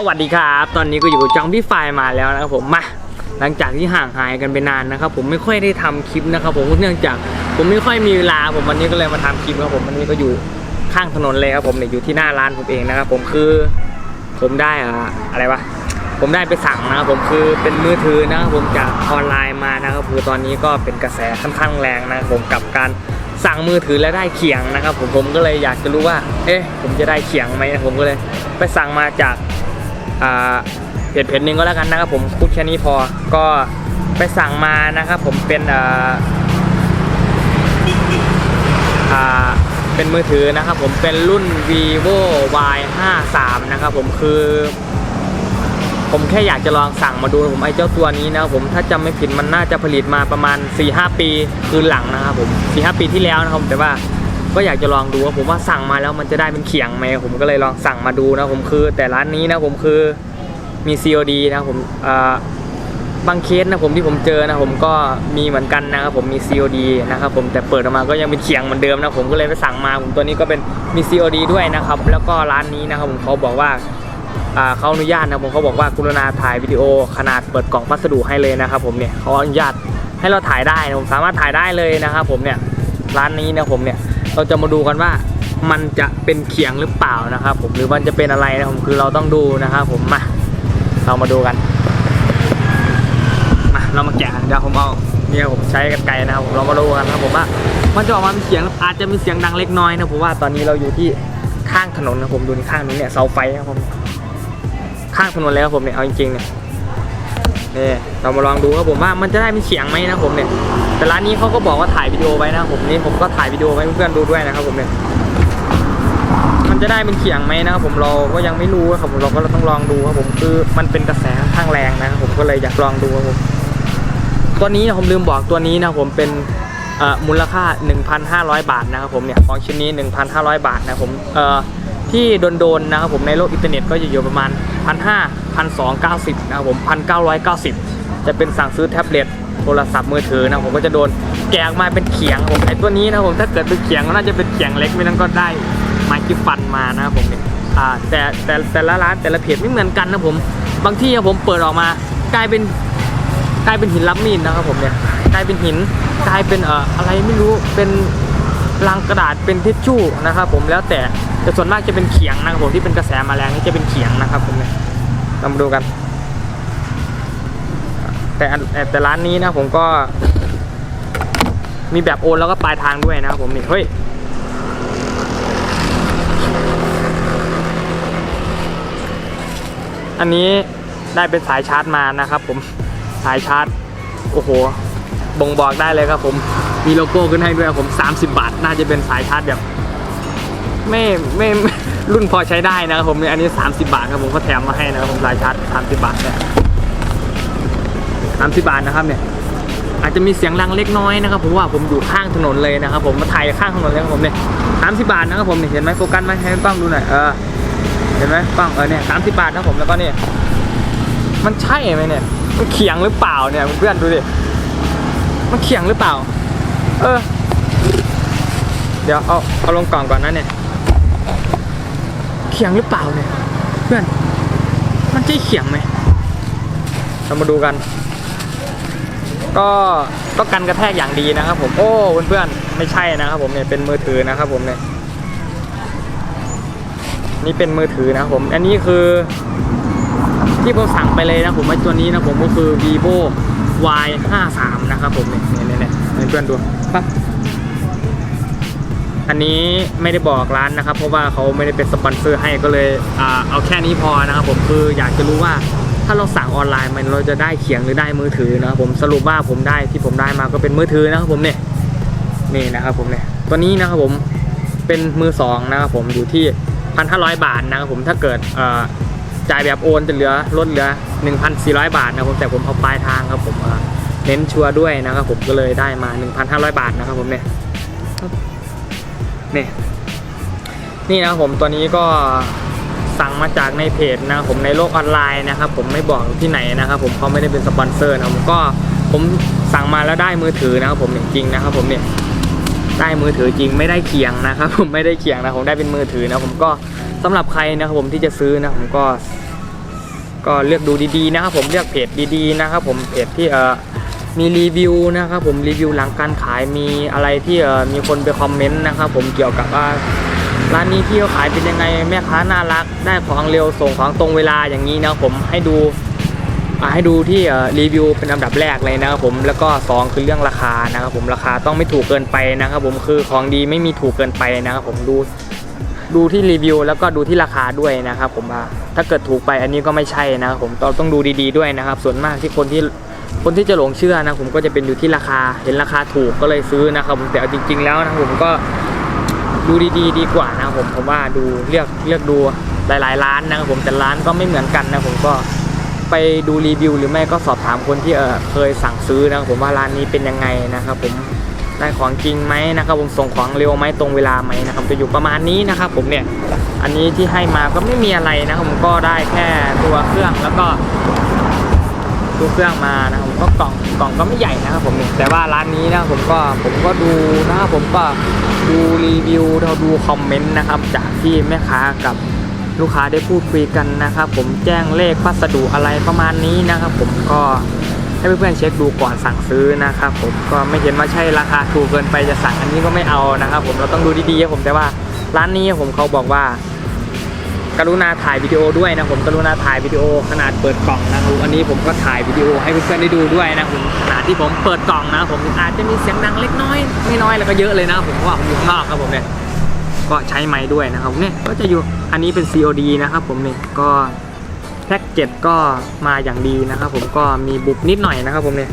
สวัสดีครับ ตอนนี้ก็อยู่กับจองพี่ไฟมาแล้วนะครับผมมาหลังจากที่ห่างหายกันไปนานนะครับผมไม่ค่อยได้ทำคลิปนะครับผมเนื่องจากผมไม่ค่อยมีเวลาผมวันนี้ก็เลยมาทำคลิปครับผมวันนี้ก็อยู่ข้างถนนเลยครับผมเนี่ยอยู่ที่หน้าร้านผมเองนะครับผมคือผมได้อะอะไรวะผมได้ไปสั่งนะครับผมคือเป็นมือถือนะครับผมจากออนไลน์มานะครับคือตอนนี้ก็เป็นกระแสค่อนข้างแรงนะครับผมกับการสั่งมือถือและได้เขียงนะครับผมผมก็เลยอยากจะรู้ว่า เอ๊ะผมจะได้เขียงไหมผมก็เลย ไปสั่งมาจาก เพจเพจหนึ่งก็แล้วกันนะครับผมพูดแค่นี้พอก็ไปสั่งมานะครับผมเป็นอ่าอ่าเป็นมือถือนะครับผมเป็นรุ่น vivo y 5 3นะครับผมคือ ผมแค่อยากจะลองสั่งมาดูผมไอ้เจ้าตัวนี้นะครับผมถ้าจำไม่ผิดมันน่าจะผลิตมาประมาณ 4-5 ปีคืนหลังนะครับผม 4-5 ปีที่แล้วนะครับแต่ว่า ก็อยากจะลองดูว่าผมว่าสั่งมาแล้วมันจะได้เป็นเขียงไหมผมก็เลยลองสั่งมาดูนะผมคือ แต่ร้านนี้นะผมคือมี COD นะผมบางเคสนะผมที่ผมเจอนะผมก็มีเหมือนกันนะครับผมมี COD นะครับผมแต่เปิดออกมาก็ยังเป็นเขียงเหมือนเดิมนะผมก็เลยไปสั่งมาผมตัวนี้ก็เป็นมี COD ด้วยนะครับแล้วก็ร้านนี้นะครับผมเขาบอกว่าเขาอนุญาตนะผมเขาบอกว่ากรุณาถ่ายวิดีโอขนาดเปิดกล่องพัสดุให้เลยนะครับผมเนี่ยเขาอนุญาตให้เราถ่ายได้ผมสามารถถ่ายได้เลยนะครับผมเนี่ยร้านนี้นะผมเนี่ย เราจะมาดูกันว่ามันจะเป็นเขียงหรือเปล่านะครับ ผมหรือมันจะเป็นอะไรนะผมคือเราต้องดูนะครับ ผมมาเรามาดูกันมาเรามาแกะเดี๋ยวผมเอาเนี่ยผมใช้กันไกลนะครับผมเรามาดูกันนะครับผมว่ามันจะออกมาเป็นเสียงอาจจะมีเสียงดังเล็กน้อยนะผมว่าตอนนี้เราอยู่ที่ข้างถนนนะผมดูในข้างนู้นเนี่ยเสาไฟนะครับผมข้างถนนเลยครับผมเนี่ยเอาจริงๆเนี่ยนี่เรามาลองดูครับผมว่ามันจะได้เป็นเสียงไหมนะผมเนี่ย แต่ร้านนี้เขาก็บอกว่าถ่ายวิดีโอไว้นะผมนี่ผมก็ถ่ายวิดีโอไว้เพื่อนๆดูด้วยนะครับผมเนี่ยมันจะได้เป็นเสียงไหมนะครับผมเราก็ยังไม่รู้ครับผมเราก็ต้องลองดูครับผมคือมันเป็นกระแสค่อนข้างแรงนะครับผมก็เลยอยากลองดูครับผมตัวนี้นะผมลืมบอกตัวนี้นะผมเป็นมูลค่า 1,500 บาทนะครับผมเนี่ยของชิ้นนี้ 1,500 บาทนะครับผมเอ่อที่โดนๆนะครับผมในโลกอินเทอร์เน็ตก็อยู่ประมาณ 1 5 0 0 1,290 นะครับผม 1,990 จะเป็นสั่งซื้อแท็บเล็ต โทรศัพท์มือถือนะผมก็จะโดนแกะออกมาเป็นเขียงผมไอ้ตัวนี้นะผมถ้าเกิดเป็นเขียงก็น่าจะเป็นเขียงเล็กไม่นั้นก็ได้ไม้จิ้มฟันมานะผมเนี่ยอ่าแต่แต่แต่ละร้านแต่ละเพจไม่เหมือนกันนะผมบางที่ผมเปิดออกมากลายเป็นกลายเป็นหินรับมีดนะครับผมเนี่ยกลายเป็นหินกลายเป็นเอ่ออะไรไม่รู้เป็นลังกระดาษเป็นทิชชู่นะครับผมแล้วแต่แต่ส่วนมากจะเป็นเขียงนะครับผมที่เป็นกระแสมาแรงนี่จะเป็นเขียงนะครับผมเนี่ยเรามาดูกัน แต่แต่ร้านนี้นะผมก็ มีแบบโอนแล้วก็ปลายทางด้วยนะครับผมนี่เฮ้ยอันนี้ได้เป็นสายชาร์จมานะครับ ผมสายชาร์จโอ้โหบ่งบอกได้เลยครับผมมีโลโก้ขึ้นให้ด้วยผม 30 บาท น่าจะเป็นสายชาร์จแบบ ไม่ไม่รุ่นพอใช้ได้นะครับผมอันนี้ 30 บาทครับผมเขาแถมมาให้นะครับผมสายชาร์จ30 บาทเนี่ย 30บาทนะครับเนี่ยอาจจะมีเสียงดังเล็กน้อยนะครับผมว่าผมอยู่ข้างถนนเลยนะครับ ผมมาถ่ายข้างถนนเลยครับผมเนี่ย30บาทนะครับผมเนี่ยเห็นไหมโฟกัสไหมให้กล้องดูหน่อยเออเห็นไหมกล้องเออเนี่ย30บาทนะครับผมแล้วก็เนี่ยมันใช่ไหมเนี่ยมันเขียงหรือเปล่าเนี่ยเพื่อนดูดิมันเขียงหรือเปล่า เออ เดี๋ยวเอาเอาลงกล่องก่อนนะเนี่ยเขียงหรือเปล่าเนี่ยเพื่อนมันใช่เขียงไหมเรามาดูกัน ก็ก็กันกระแทกอย่างดีนะครับ ผมโอ้เพื่อนๆไม่ใช่นะครับผมเนี่ยเป็นมือถือนะครับผมเนี่ยนี่เป็นมือถือนะครับผมอันนี้คือที่ผมสั่งไปเลยนะผมไอ้ตัวนี้นะผมก็คือ vivo y 5 3นะครับผมเนี่ยเนี่ยเนี่ยเพื่อนดูปั๊บอันนี้ไม่ได้บอกร้านนะครับ เพราะว่าเขาไม่ได้เป็นสปอนเซอร์ให้ก็เลยอเอาแค่นี้พอนะครับผมคืออยากจะรู้ว่า ถ้าเราสั่งออนไลน์มันเราจะได้เขียงหรือได้มือถือนะครับผมสรุปว่าผมได้ที่ผมได้มาก็เป็นมือถือนะครับผมเนี่ยนี่นะครับผมเนี่ยตัวนี้นะครับผมเป็นมือสองนะครับผมอยู่ที่พันห้าร้อยบาทนะครับผมถ้าเกิดเอ่อจ่ายแบบโอนจะเหลือลดเหลือ 1,400 บาทนะครับผมแต่ผมเอาปลายทางครับผมเอ่อเน้นชัวร์ด้วยนะครับผมก็เลยได้มา 1,500 บาทนะครับผมเนี่ยนี่นี่นะครับผมตัวนี้ก็ สั่งมาจากในเพจนะผมในโลกออนไลน์นะครับผมไม่บอกที่ไหนนะครับผมเขาไม่ได้เป็นสปอนเซอร์นะผมก็ผมสั่งมาแล้วได้มือถือนะครับผมจริงๆนะครับผมเนี่ยได้มือถือจริงไม่ได้เคียงนะครับผมไม่ได้เคียงนะผมได้เป็นมือถือนะผมก็สำหรับใครนะครับผมที่จะซื้อนะผมก็ ก็เลือกดูดีๆนะครับผมเลือกเพจดีๆนะครับผมเพจที่เออมีรีวิวนะครับผมรีวิวหลังการขายมีอะไรที่เออมีคนไปคอมเมนต์นะครับผมเกี่ยวกับว่า ร้านนี้ที่เขาขายเป็นยังไงแม่ค้าน่ารัก ได้ของเร็วส่งของตรงเวลาอย่างนี้นะผมให้ดูให้ดูที่รีวิวเป็นอันดับแรกเลยนะครับผมแล้วก็สองคือเรื่องราคานะครับผมราคาต้องไม่ถูกเกินไปนะครับผมคือของดีไม่มีถูกเกินไปนะครับผมดูดูที่รีวิวแล้วก็ดูที่ราคาด้วยนะครับผมถ้าเกิดถูกไปอันนี้ก็ไม่ใช่นะครับผมเราต้องดูดีๆด้วยนะครับ ส่วนมากที่คนที่คนที่จะหลงเชื่อนะผมก็จะเป็นอยู่ที่ราคาเห็นราคาถูกก็เลยซื้อนะครับผมแต่จริง ๆ แล้วนะผมก็ ดูดีๆ ดีกว่านะครับผมผมว่าดูเลือกเลือกดูหลายๆร้านนะครับผมแต่ร้านก็ไม่เหมือนกันนะผมก็ไปดูรีวิว หรือไม่ก็สอบถามคนที่เออเคยสั่งซื้อนะครับผมว่าร้านนี้เป็นยังไงนะครับผมได้ของจริงไหมนะครับผมส่งของเร็วไหมตรงเวลาไหมนะครับจะอยู่ประมาณนี้นะครับผมเนี่ยอันนี้ที่ให้มาก็ไม่มีอะไรนะครับผมก็ได้แค่ตัวเครื่องแล้วก็ ตัวเครื่องมานะครับผมก็กล่องกล่องก็ไม่ใหญ่นะครับผมแต่ว่าร้านนี้นะผมก็ผมก็ดูนะครับผมก็ดูรีวิวเราดูคอมเมนต์นะครับจากที่แม่ค้ากับลูกค้าได้พูดคุยกันนะครับ ผมแจ้งเลขพัสดุอะไรประมาณนี้นะครับ ผมก็ให้เพื่อนๆเช็คดูก่อนสั่งซื้อนะครับ ผมก็ไม่เห็นว่าใช่ราคาถูกเกินไปจะสั่งอันนี้ก็ไม่เอานะครับ ผมเราต้องดูดีๆครับผมแต่ว่าร้านนี้ผมเขาบอกว่า กรุณาถ่ายวิดีโอด้วยนะผมกรุณาถ่ายวิดีโอขนาดเปิดกล่องนะครับอันนี้ผมก็ถ่ายวิดีโอให้เพื่อนๆได้ดูด้วยนะผมขนาดที่ผมเปิดกล่องนะผมอาจจะมีเสียงดังเล็กน้อยไม่น้อยแล้วก็เยอะเลยนะผมว่าผมอยู่ข้างนอกครับผมเนี่ยก็ใช้ไม้ด้วยนะครับเนี่ยก็จะอยู่อันนี้เป็น COD นะครับผมเนี่ยก็แพ็กเกจก็มาอย่างดีนะครับผมก็มีบุกนิดหน่อยนะครับผมเนี่ย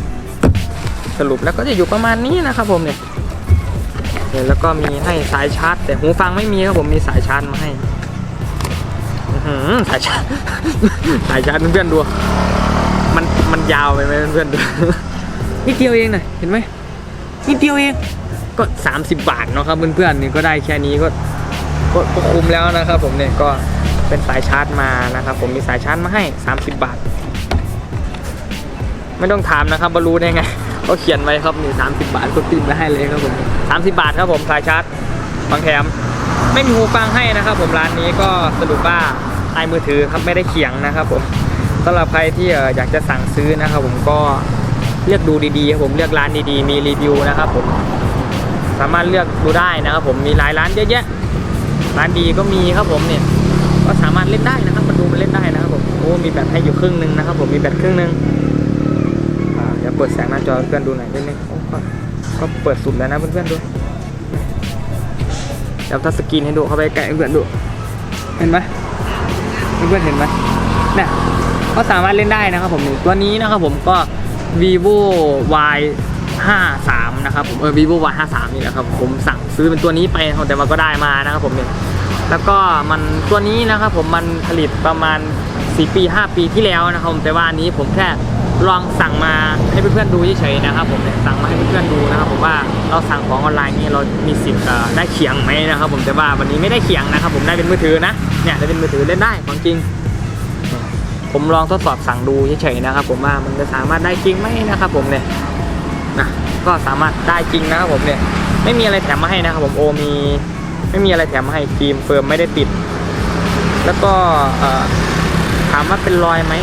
สรุปแล้วก็จะอยู่ประมาณนี้นะครับผมเนี่ยแล้วก็มีให้สายชาร์จ แต่หูฟังไม่มีครับผมมีสายชาร์จมาให้ สายชาร์จสายชาร์จเพื่อนๆดู มันมันยาวไปไหมเพื่อนๆดูนิดเดียวเองนะเห็นไหมนิดเดียวเอง ก็ 30 บาทเนาะครับเพื่อนๆนี่ก็ได้แค่นี้ก็ก็ก็คุ้มแล้วนะครับ ผมเนี่ยก็เป็นสายชาร์จมานะครับ ผมมีสายชาร์จมาให้ 30 บาท ไม่ต้องถามนะครับบรรู้ได้ไงเขาเขียนไว้ครับนี่30บาทก็ติดมาให้เลยครับผม30บาทครับผมสายชาร์จบางแถม ไม่มีหูฟังให้นะครับ ผมร้านนี้ก็สรุปว่า ไอมือถือครับไม่ได้เขียงนะครับผมสำหรับใครที่อยากจะสั่งซื้อนะครับ ผมก็เลือกดูดีๆครับผมเลือกร้านดีๆ มีรีวิวนะครับผมสามารถเลือกดูได้นะครับ ผมมีหลายร้านเยอะแยะร้านดีก็มีครับผมเนี่ยก็สามารถเล่นได้นะครับมาดูมันเล่นได้นะครับผมโอ้มีแบตให้อยู่ครึ่งหนึงนะครับ ผมมีแบตครึ่งหนึงอ่าเดี๋ยวเปิดแสงหน้าจอเพื่อนดูหน่อยนิดนึงก็ก็เปิดสุดแล้วนะเพื่อนๆดูเดี๋ยวทัชสกรีนให้ดูเข้าไปใกล้เพื่อนๆดู เห็นไหม เพื่อนๆเห็นไหมเนี่ยก็สามารถเล่นได้นะครับผมตัวนี้นะครับผมก็ vivo y 53นะครับผมเออ vivo y 53นี่แหละครับผมสั่งซื้อเป็นตัวนี้ไปแต่ว่าก็ได้มานะครับผมเนี่ยแล้วก็มันตัวนี้นะครับผมมันผลิตประมาณ4ปี 5 ปีที่แล้วนะครับผมแต่ว่าอันนี้ผมแค่ ลองสั่งมาให้เพื่อนๆดูเฉยๆนะครับผมเนี่ยสั่งมาให้เพื่อนๆดูนะครับผมว่าเราสั่งของออนไลน์นี่เรามีสิทธิ์ได้เขียงไหมนะครับ ผมแต่ว่าวันนี้ไม่ได้เขียงนะครับ ผมได้เป็นมือถือนะเนี่ยได้เป็นมือถือเล่นได้ของจริง ผมลองทดสอบสั่งดูเฉยๆนะครับ ผมว่ามันจะสามารถได้จริงไหมนะครับ ผมเนี่ยนะก็สามารถได้จริงนะครับผมเนี่ยไม่มีอะไรแถมมาให้นะครับ ผมโอมี ไม่มีอะไรแถมมาให้ฟิล์มเฟิร์มไม่ได้ติด แล้วก็ถามว่าเป็นรอยไหม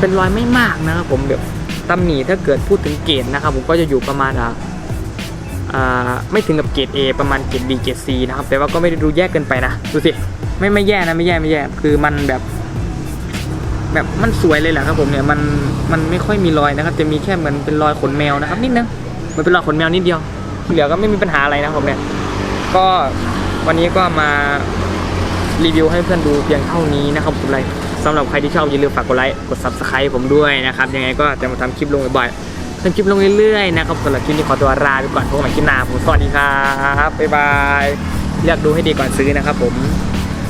เป็นรอยไม่มากนะครับผมแบบตำหนิถ้าเกิดพูดถึงเกรดนะครับผมก็จะอยู่ประมาณอ่าไม่ถึงกับเกรด A ประมาณเกรด B เกรด C นะครับแต่ว่าก็ไม่ได้ดูแย่เกินไปนะดูสิไม่ไม่แย่นะไม่แย่ไม่แย่คือมันแบบแบบมันสวยเลยแหละครับผมเนี่ยมันมันไม่ค่อยมีรอยนะครับ จะมีแค่เหมือนเป็นรอยขนแมวนะครับนิดนึงมันเป็นรอยขนแมวนิดเดียวที่เหลือก็ไม่มีปัญหาอะไรนะครับผมเนี่ยก็วันนี้ก็มารีวิวให้เพื่อนดูเพียงเท่านี้นะครับผมเลย สำหรับใครที่ชอบอย่าลืมฝากกดไลค์กด subscribe ผมด้วยนะครับยังไงก็จะมาทำคลิปลงบ่อยๆทำคลิปลงเรื่อยๆนะครับสำหรับคลิปนี้ขอตัวลาไปก่อนพบกันใหม่คลิปหน้าผมสวัสดีครับบ๊ายบายเลือกดูให้ดีก่อนซื้อนะครับผม